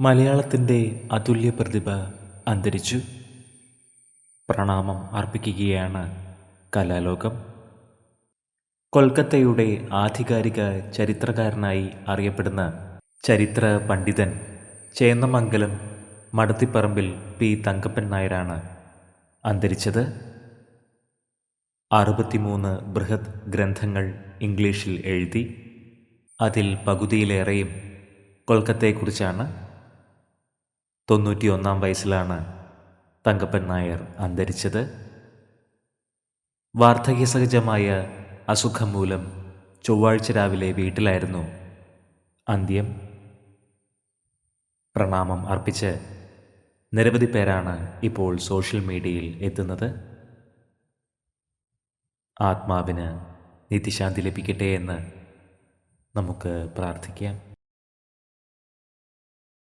മലയാളത്തിന്റെ അതുല്യ പ്രതിഭ അന്തരിച്ചു. പ്രണാമം അർപ്പിക്കുകയാണ് കലാലോകം. കൊൽക്കത്തയുടെ ആധികാരിക ചരിത്രകാരനായി അറിയപ്പെടുന്ന ചരിത്ര പണ്ഡിതൻ ചേന്നമംഗലം മടത്തിപ്പറമ്പിൽ പി. തങ്കപ്പൻ നായരാണ് അന്തരിച്ചത്. അറുപത്തിമൂന്ന് ബൃഹത് ഗ്രന്ഥങ്ങൾ ഇംഗ്ലീഷിൽ എഴുതി. അതിൽ പകുതിയിലേറെയും കൊൽക്കത്തയെക്കുറിച്ചാണ് തൊണ്ണൂറ്റിയൊന്നാം വയസ്സിലാണ് തങ്കപ്പൻ നായർ അന്തരിച്ചത്. വാർദ്ധക്യസഹജമായ അസുഖം മൂലം ചൊവ്വാഴ്ച രാവിലെ വീട്ടിലായിരുന്നു അന്ത്യം. പ്രണാമം അർപ്പിച്ച് നിരവധി പേരാണ് ഇപ്പോൾ സോഷ്യൽ മീഡിയയിൽ എത്തുന്നത്. ആത്മാവിന് നിത്യശാന്തി ലഭിക്കട്ടെ എന്ന് നമുക്ക് പ്രാർത്ഥിക്കാം.